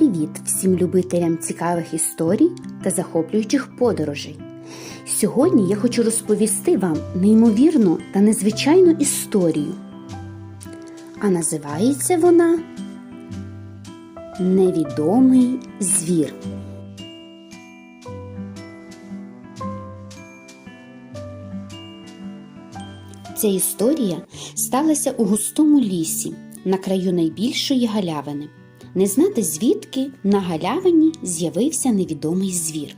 Привіт всім любителям цікавих історій та захоплюючих подорожей. Сьогодні я хочу розповісти вам неймовірну та незвичайну історію. А називається вона Невідомий звір. Ця історія сталася у густому лісі на краю найбільшої галявини. Не знати звідки на галявині з'явився невідомий звір.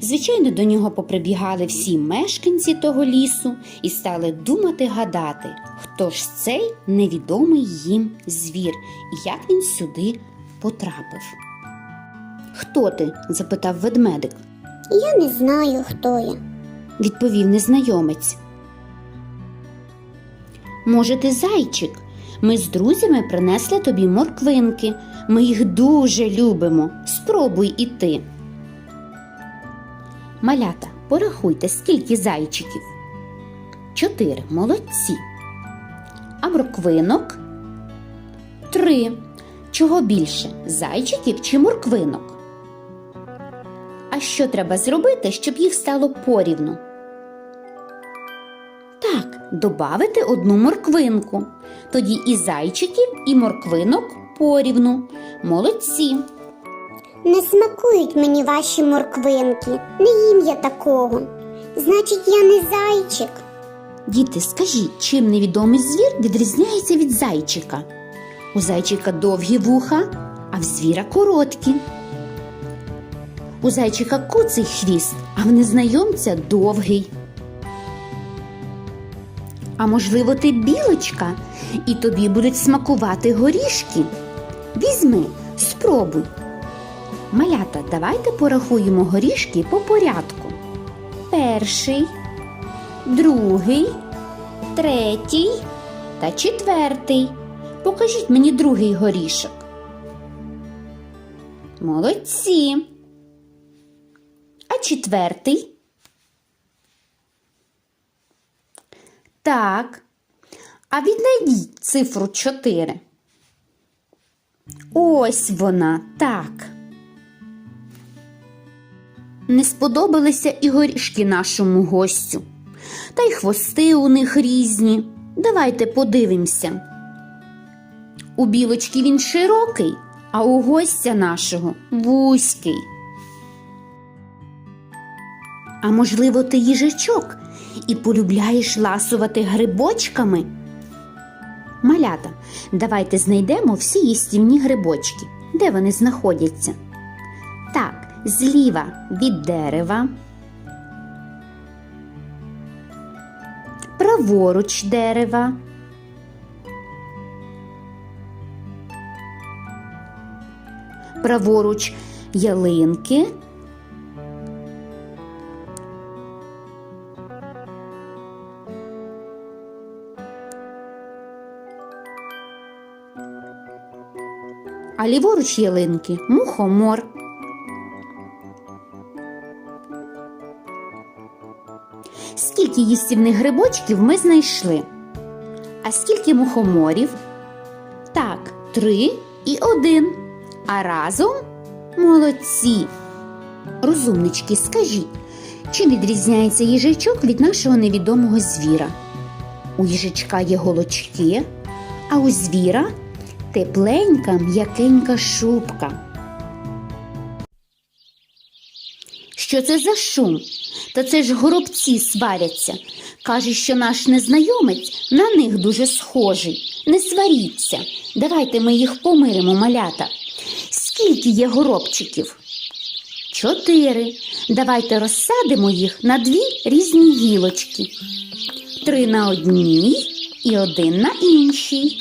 Звичайно, до нього поприбігали всі мешканці того лісу і стали думати гадати, хто ж цей невідомий їм звір і як він сюди потрапив. Хто ти? запитав ведмедик, Я не знаю, хто я. відповів незнайомець. Може, ти зайчик? Ми з друзями принесли тобі морквинки. Ми їх дуже любимо. Спробуй і ти. Малята, порахуйте, скільки зайчиків. Чотири. Молодці. А морквинок? Три. Чого більше? Зайчиків чи морквинок? А що треба зробити, щоб їх стало порівну? Так, добавити одну морквинку. Тоді і зайчиків, і морквинок порівну. Молодці. Не смакують мені ваші морквинки. Не їм я такого. Значить, я не зайчик. Діти, скажіть, чим невідомий звір відрізняється від зайчика? У зайчика довгі вуха, а в звіра короткі. У зайчика куций хвіст, а в незнайомця довгий. А можливо, ти білочка, і тобі будуть смакувати горішки. Візьми, спробуй. Малята, давайте порахуємо горішки по порядку. Перший, другий, третій та четвертий. Покажіть мені другий горішок. Молодці. А четвертий? Так. А віднайдіть цифру 4. Ось вона, так. Не сподобалися і горішки нашому гостю. Та й хвости у них різні. Давайте подивимося. У білочки він широкий, а у гостя нашого вузький. А можливо, ти їжачок і полюбляєш ласувати грибочками? Малята, давайте знайдемо всі їстівні грибочки. Де вони знаходяться? Так, зліва від дерева. Праворуч дерева. Праворуч ялинки. А ліворуч ялинки мухомор. Скільки їстівних грибочків ми знайшли? А скільки мухоморів? Так, три і один. А разом молодці. Розумнички, скажіть, чим відрізняється їжачок від нашого невідомого звіра? У їжачка є голочки, а у звіра тепленька м'якенька шубка. Що це за шум? Та це ж горобці сваряться. Каже, що наш незнайомець на них дуже схожий. Не сваріться. Давайте ми їх помиримо, малята. Скільки є горобчиків? Чотири. Давайте розсадимо їх на дві різні гілочки. Три на одній і один на іншій.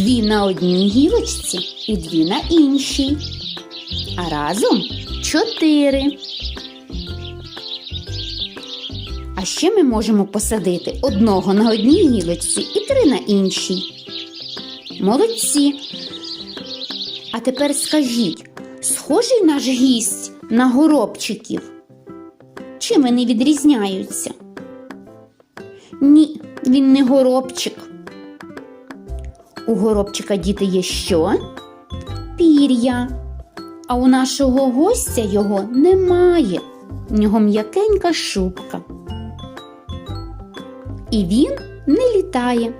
Дві на одній гілочці і дві на іншій. А разом чотири. А ще ми можемо посадити одного на одній гілочці і три на іншій. Молодці. А тепер скажіть, схожий наш гість на горобчиків? Чим вони відрізняються? Ні, він не горобчик. У горобчика діти є що? Пір'я. А у нашого гостя його немає. В нього м'якенька шубка. І він не літає.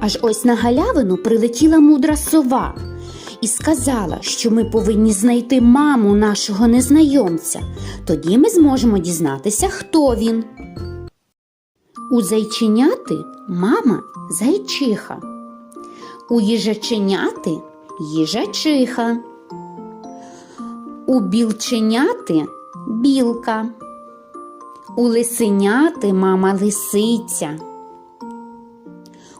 Аж ось на галявину прилетіла мудра сова і сказала, що ми повинні знайти маму нашого незнайомця. Тоді ми зможемо дізнатися, хто він. У зайченяти мама зайчиха, у їжаченяти їжачиха, у білченяти білка, у лисеняти мама лисиця,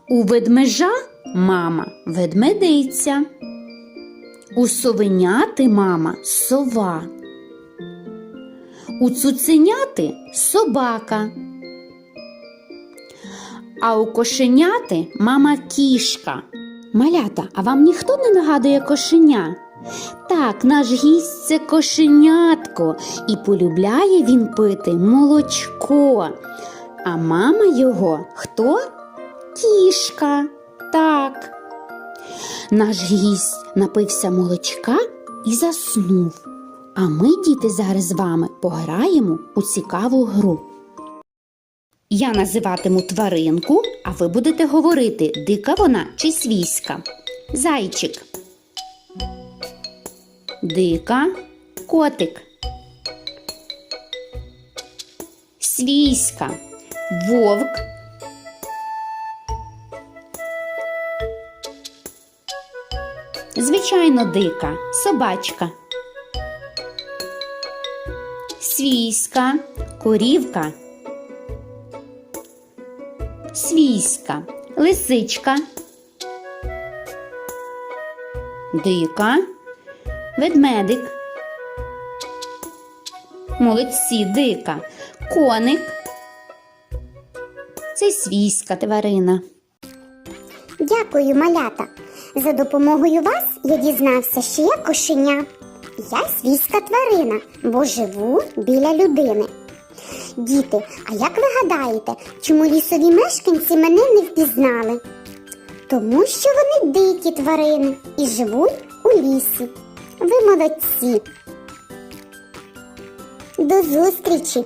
у ведмежа мама ведмедиця, у совеняти мама сова, у цуценяти собака. А у кошеняти мама кішка. Малята, а вам ніхто не нагадує кошеня? Так, наш гість це кошенятко, і полюбляє він пити молочко. А мама його хто? Кішка. Так. Наш гість напився молочка і заснув. А ми, діти, зараз з вами пограємо у цікаву гру. Я називатиму тваринку, а ви будете говорити, дика вона чи свійська. Зайчик. Дика котик. Свійська. Вовк. Звичайно, дика собачка. Свійська корівка свійська, лисичка, дика, ведмедик, молодці дика, коник. Це свійська тварина. Дякую, малята. За допомогою вас я дізнався, що я кошеня. Я свійська тварина, бо живу біля людини. Діти, а як ви гадаєте, чому лісові мешканці мене не впізнали? Тому що вони дикі тварини і живуть у лісі. Ви молодці. До зустрічі!